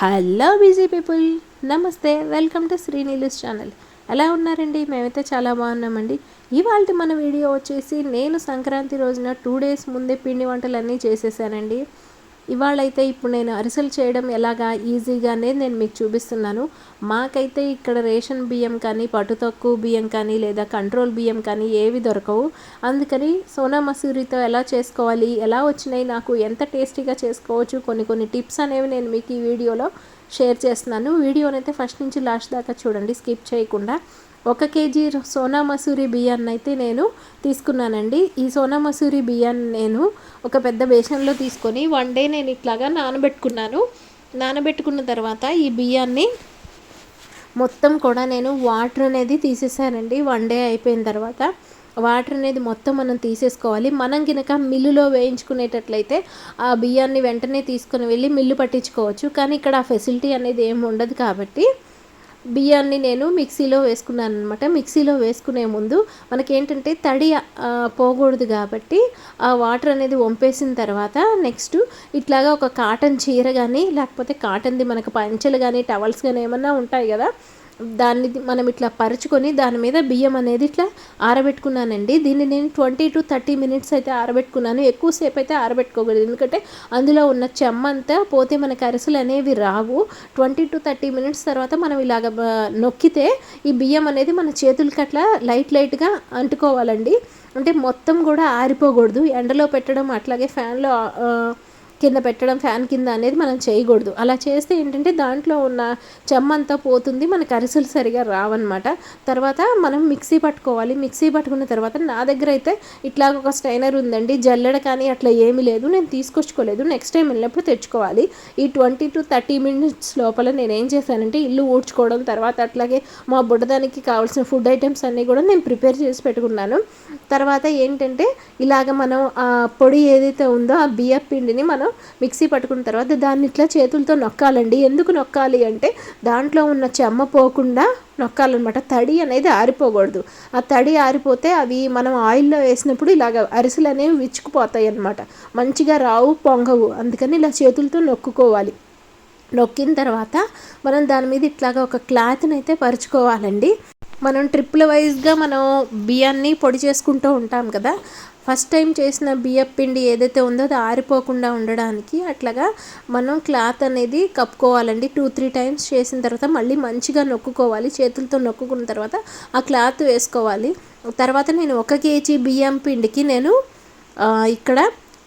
Hello busy people నమస్తే welcome to శ్రీనీలుస్ channel. ఎలా ఉన్నారండి? మేమైతే చాలా బాగున్నామండి. ఇవాళ మన వీడియో వచ్చేసి నేను సంక్రాంతి రోజున టూ డేస్ ముందే పిండి వంటలన్నీ చేసేసానండి. ఇవాళైతే ఇప్పుడు నేను అరిసెలు చేయడం ఎలాగా ఈజీగానే నేను మీకు చూపిస్తున్నాను. మాకైతే ఇక్కడ రేషన్ బియ్యం కానీ పట్టు తక్కువ బియ్యం కానీ లేదా కంట్రోల్ బియ్యం కానీ ఏవి దొరకవు. అందుకని సోనా మసూరితో ఎలా చేసుకోవాలి ఎలా వచ్చినాయి నాకు ఎంత టేస్టీగా చేసుకోవచ్చు కొన్ని కొన్ని టిప్స్ అనేవి నేను మీకు ఈ వీడియోలో షేర్ చేస్తున్నాను. వీడియోనైతే ఫస్ట్ నుంచి లాస్ట్ దాకా చూడండి స్కిప్ చేయకుండా. ఒక కేజీ సోనా మసూరి బియ్యాన్ని అయితే నేను తీసుకున్నానండి. ఈ సోనా మసూరి బియ్యాన్ని నేను ఒక పెద్ద బేసన్లో తీసుకొని వన్ డే నేను ఇట్లాగా నానబెట్టుకున్నాను. నానబెట్టుకున్న తర్వాత ఈ బియ్యాన్ని మొత్తం కూడా నేను వాటర్ అనేది తీసేసానండి. వన్ డే అయిపోయిన తర్వాత వాటర్ అనేది మొత్తం మనం తీసేసుకోవాలి. మనం గినక మిల్లులో వేయించుకునేటట్లయితే ఆ బియ్యాన్ని వెంటనే తీసుకొని వెళ్ళి మిల్లు పట్టించుకోవచ్చు. కానీ ఇక్కడ ఆ ఫెసిలిటీ అనేది ఏమి ఉండదు కాబట్టి బియ్యాన్ని నేను మిక్సీలో వేసుకున్నాను అనమాట మిక్సీలో వేసుకునే ముందు మనకేంటంటే తడి పోకూడదు కాబట్టి ఆ వాటర్ అనేది వంపేసిన తర్వాత నెక్స్ట్ ఇట్లాగా ఒక కాటన్ చీర కానీ లేకపోతే కాటన్ది మనకు పంచలు కానీ టవల్స్ కానీ ఏమన్నా ఉంటాయి కదా దాన్ని మనం ఇట్లా పరుచుకొని దాని మీద బియ్యం అనేది ఇట్లా ఆరబెట్టుకున్నానండి. దీన్ని నేను ట్వంటీ టు థర్టీ మినిట్స్ అయితే ఆరబెట్టుకున్నాను. ఎక్కువసేపు అయితే ఆరబెట్టుకోకూడదు. ఎందుకంటే అందులో ఉన్న చెమ్మంతా పోతే మనకి అరిసెలు అనేవి రావు. ట్వంటీ టు థర్టీ మినిట్స్ తర్వాత మనం ఇలాగ నొక్కితే ఈ బియ్యం అనేది మన చేతులకి అట్లా లైట్ లైట్గా అంటుకోవాలండి. అంటే మొత్తం కూడా ఆరిపోకూడదు. ఎండలో పెట్టడం అట్లాగే ఫ్యాన్లో కింద పెట్టడం ఫ్యాన్ కింద అనేది మనం చేయకూడదు. అలా చేస్తే ఏంటంటే దాంట్లో ఉన్న చెమ్మంతా పోతుంది మనకు అరిసెలు సరిగా రావన్నమాట. తర్వాత మనం మిక్సీ పట్టుకోవాలి. మిక్సీ పట్టుకున్న తర్వాత నా దగ్గర అయితే ఇట్లా ఒక స్టైనర్ ఉందండి. జల్లెడ కానీ అట్లా ఏమీ లేదు. నేను తీసుకొచ్చుకోలేదు. నెక్స్ట్ టైం వెళ్ళినప్పుడు తెచ్చుకోవాలి. ఈ ట్వంటీ టు థర్టీ మినిట్స్ లోపల నేను ఏం చేశానంటే ఇల్లు ఊడ్చుకోవడం తర్వాత అట్లాగే మా బుడ్డదానికి కావాల్సిన ఫుడ్ ఐటమ్స్ అన్నీ కూడా నేను ప్రిపేర్ చేసి పెట్టుకున్నాను. తర్వాత ఏంటంటే ఇలాగ మనం ఆ పొడి ఏదైతే ఉందో ఆ బియ్య పిండిని మనం మిక్సీ పట్టుకున్న తర్వాత దాన్ని ఇట్లా చేతులతో నొక్కాలండి. ఎందుకు నొక్కాలి అంటే దాంట్లో ఉన్న చెమ్మ పోకుండా నొక్కాలన్నమాట. తడి అనేది ఆరిపోకూడదు. ఆ తడి ఆరిపోతే అవి మనం ఆయిల్లో వేసినప్పుడు ఇలాగ అరిసెలు అనేవి విచ్చుకుపోతాయి అన్నమాట మంచిగా రావు పొంగవు. అందుకని ఇలా చేతులతో నొక్కుకోవాలి. నొక్కిన తర్వాత మనం దాని మీద ఇట్లాగా ఒక క్లాత్ని అయితే పరుచుకోవాలండి. మనం ట్రిప్పుల వైజ్గా మనం బియ్యాన్ని పొడి చేసుకుంటూ ఉంటాం కదా. ఫస్ట్ టైం చేసిన బియ్యం పిండి ఏదైతే ఉందో అది ఆరిపోకుండా ఉండడానికి అట్లాగా మనం క్లాత్ అనేది కప్పుకోవాలండి. టూ త్రీ టైమ్స్ చేసిన తర్వాత మళ్ళీ మంచిగా నొక్కుకోవాలి. చేతులతో నొక్కుకున్న తర్వాత ఆ క్లాత్ వేసుకోవాలి. తర్వాత నేను ఒక కేజీ బియ్యం పిండికి నేను ఇక్కడ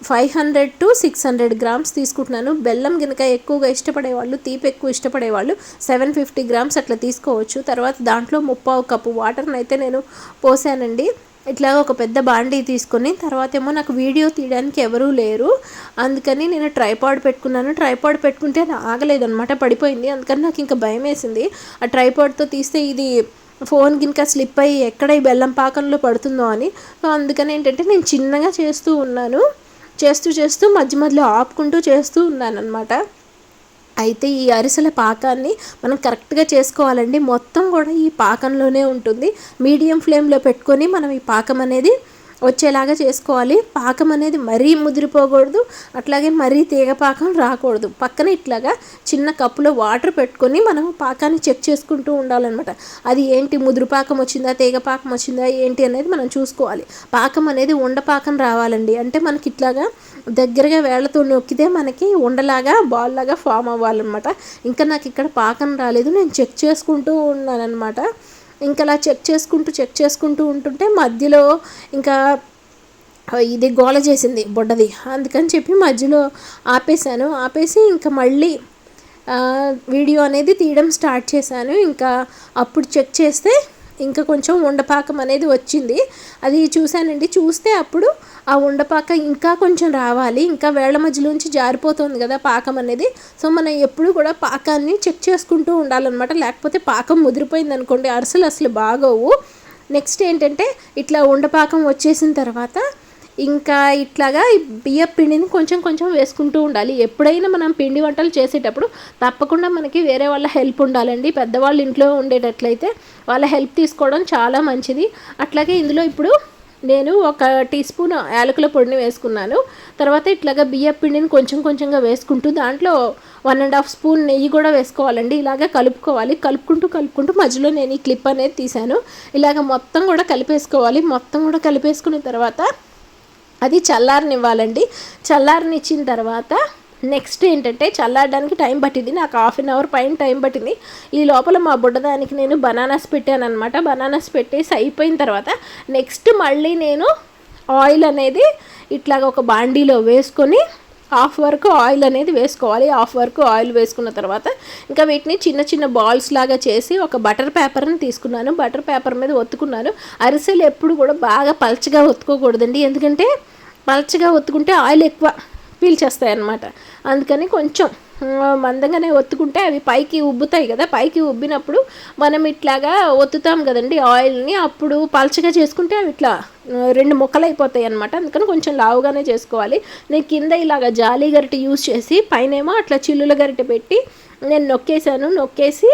five hundred to six hundred grams తీసుకుంటున్నాను. బెల్లం కనుక ఎక్కువగా ఇష్టపడేవాళ్ళు తీపి ఎక్కువ ఇష్టపడేవాళ్ళు సెవెన్ ఫిఫ్టీ గ్రామ్స్ అట్లా తీసుకోవచ్చు. తర్వాత దాంట్లో ముప్పావు కప్పు వాటర్ని అయితే నేను పోసానండి. ఇట్లా ఒక పెద్ద బాండీ తీసుకొని తర్వాత ఏమో నాకు వీడియో తీయడానికి ఎవరూ లేరు. అందుకని నేను ట్రైపాడ్ పెట్టుకున్నాను. ట్రైపాడ్ పెట్టుకుంటే అది ఆగలేదనమాట పడిపోయింది. అందుకని నాకు ఇంకా భయం వేసింది. ఆ ట్రైపాడ్తో తీస్తే ఇది ఫోన్ గినక స్లిప్ అయ్యి ఎక్కడ ఈ బెల్లం పాకంలో పడుతుందో అని. సో అందుకని ఏంటంటే నేను చిన్నగా చేస్తూ ఉన్నాను. చేస్తూ చేస్తూ మధ్య మధ్యలో ఆపుకుంటూ చేస్తూ ఉన్నాను అనమాట అయితే ఈ అరిసెల పాకాన్ని మనం కరెక్ట్గా చేసుకోవాలండి. మొత్తం కూడా ఈ పాకంలోనే ఉంటుంది. మీడియం ఫ్లేమ్లో పెట్టుకొని మనం ఈ పాకం అనేది వచ్చేలాగా చేసుకోవాలి. పాకం అనేది మరీ ముదిరిపోకూడదు. అట్లాగే మరీ తీగ పాకం రాకూడదు. పక్కన ఇట్లాగా చిన్న కప్పులో వాటర్ పెట్టుకొని మనం పాకాన్ని చెక్ చేసుకుంటూ ఉండాలన్నమాట. అది ఏంటి? ముదురు పాకం వచ్చిందా? తీగ పాకం వచ్చిందా? ఏంటి అనేది మనం చూసుకోవాలి. పాకం అనేది ఉండపాకం రావాలండి. అంటే మనకి ఇట్లాగా దగ్గరగా వేళ్ళతో నొక్కితే మనకి ఉండలాగా బాల్ లాగా ఫామ్ అవ్వాలన్నమాట. ఇంకా నాకు ఇక్కడ పాకం రాలేదు. నేను చెక్ చేసుకుంటూ ఉన్నాననమాట ఇంకా అలా చెక్ చేసుకుంటూ చెక్ చేసుకుంటూ ఉంటుంటే మధ్యలో ఇంకా ఇది గోల చేసింది బుడ్డది. అందుకని చెప్పి మధ్యలో ఆపేశాను. ఆపేసి ఇంకా మళ్ళీ వీడియో అనేది తీయడం స్టార్ట్ చేశాను. ఇంకా అప్పుడు చెక్ చేస్తే ఇంకా కొంచెం ఉండపాకం అనేది వచ్చింది. అది చూశానండి. చూస్తే అప్పుడు ఆ ఉండపాక ఇంకా కొంచెం రావాలి. ఇంకా వేళ్ళ మధ్యలోంచి జారిపోతుంది కదా పాకం అనేది. సో మనం ఎప్పుడు కూడా పాకాన్ని చెక్ చేసుకుంటూ ఉండాలన్నమాట. లేకపోతే పాకం ముదిరిపోయింది అనుకోండి. అరసలు అసలు బాగోవు. నెక్స్ట్ ఏంటంటే ఇట్లా ఉండపాకం వచ్చేసిన తర్వాత ఇంకా ఇట్లాగా బియ్య పిండిని కొంచెం కొంచెం వేసుకుంటూ ఉండాలి. ఎప్పుడైనా మనం పిండి వంటలు చేసేటప్పుడు తప్పకుండా మనకి వేరే వాళ్ళ హెల్ప్ ఉండాలండి. పెద్దవాళ్ళు ఇంట్లో ఉండేటట్లయితే వాళ్ళ హెల్ప్ తీసుకోవడం చాలా మంచిది. అట్లాగే ఇందులో ఇప్పుడు నేను ఒక టీ స్పూన్ యాలకుల పొడిని వేసుకున్నాను. తర్వాత ఇట్లాగా బియ్య పిండిని కొంచెం కొంచెంగా వేసుకుంటూ దాంట్లో వన్ అండ్ హాఫ్ స్పూన్ నెయ్యి కూడా వేసుకోవాలండి. ఇలాగ కలుపుకోవాలి. కలుపుకుంటూ కలుపుకుంటూ మధ్యలో నేను ఈ క్లిప్ అనేది తీశాను. ఇలాగ మొత్తం కూడా కలిపేసుకోవాలి. మొత్తం కూడా కలిపేసుకున్న తర్వాత అది చల్లారనివ్వాలండి. చల్లారనిచ్చిన తర్వాత నెక్స్ట్ ఏంటంటే చల్లారడానికి టైం పట్టింది. నాకు హాఫ్ అన్ అవర్ పైన టైం పట్టింది. ఈ లోపల మా బుడ్డదానికి నేను బనానాస్ పెట్టాను అనమాట బనానాస్ పెట్టేసి అయిపోయిన తర్వాత నెక్స్ట్ మళ్ళీ నేను ఆయిల్ అనేది ఇట్లాగ ఒక బాండీలో వేసుకొని హాఫ్ వరకు ఆయిల్ అనేది వేసుకోవాలి. హాఫ్ వరకు ఆయిల్ వేసుకున్న తర్వాత ఇంకా వీటిని చిన్న చిన్న బాల్స్ లాగా చేసి ఒక బటర్ పేపర్ని తీసుకున్నాను. బటర్ పేపర్ మీద ఒత్తుకున్నాను. అరిసెలు ఎప్పుడు కూడా బాగా పలచగా ఒత్తుకోకూడదండి. ఎందుకంటే పలచగా ఒత్తుకుంటే ఆయిల్ ఎక్కువ పీల్చేస్తాయి అన్నమాట అందుకని కొంచెం మందంగానే ఒత్తుకుంటే అవి పైకి ఉబ్బుతాయి కదా పైకి ఉబ్బినప్పుడు మనం ఇట్లాగా ఒత్తుతాం కదండి ఆయిల్ని అప్పుడు పలచగా చేసుకుంటే అవి ఇట్లా రెండు ముక్కలు అయిపోతాయి అనమాట అందుకని కొంచెం లావుగానే చేసుకోవాలి. నేను కింద ఇలాగ జాలీ గరిటె యూజ్ చేసి పైనేమో అట్లా చిల్లుల గరిటె పెట్టి నేను నొక్కేసాను నొక్కేసి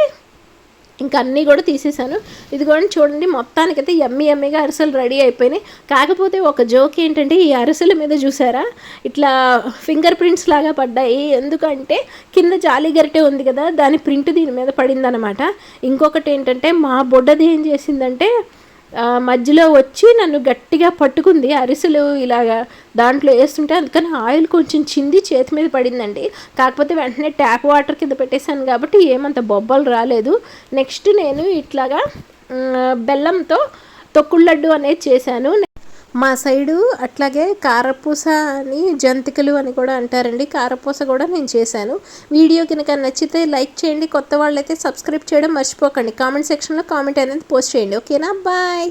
ఇంకా అన్నీ కూడా తీసేసాను ఇది కూడా చూడండి మొత్తానికైతే ఎమ్మి ఎమ్మిగా అరిసెలు రెడీ అయిపోయినాయి. కాకపోతే ఒక జోక్ ఏంటంటే ఈ అరిసెల మీద చూసారా? ఇట్లా ఫింగర్ ప్రింట్స్ లాగా పడ్డాయి. ఎందుకంటే కింద జాలి గరిటె ఉంది కదా దాని ప్రింట్ దీని మీద పడిందనమాట. ఇంకొకటి ఏంటంటే మా బొడ్డది ఏం చేసిందంటే మధ్యలో వచ్చి నన్ను గట్టిగా పట్టుకుంది. అరిసెలు ఇలాగా దాంట్లో వేస్తుంటే అందుకని ఆయిల్ కొంచెం చింది చేతి మీద పడిందండి. కాకపోతే వెంటనే ట్యాప్ వాటర్ కింద పెట్టేశాను కాబట్టి ఏమంత బొబ్బలు రాలేదు. నెక్స్ట్ నేను ఇట్లాగా బెల్లంతో తొక్కుళ్ళడ్డు అనేది చేశాను. మా సైడు అట్లాగే కారపూస అని జంతికలు అని కూడా అంటారండి. కారపూస కూడా నేను చేశాను. వీడియో కనుక నచ్చితే లైక్ చేయండి. కొత్త వాళ్ళైతే సబ్స్క్రైబ్ చేయడం మర్చిపోకండి. కామెంట్ సెక్షన్లో కామెంట్ అనేది పోస్ట్ చేయండి. ఓకేనా? బాయ్!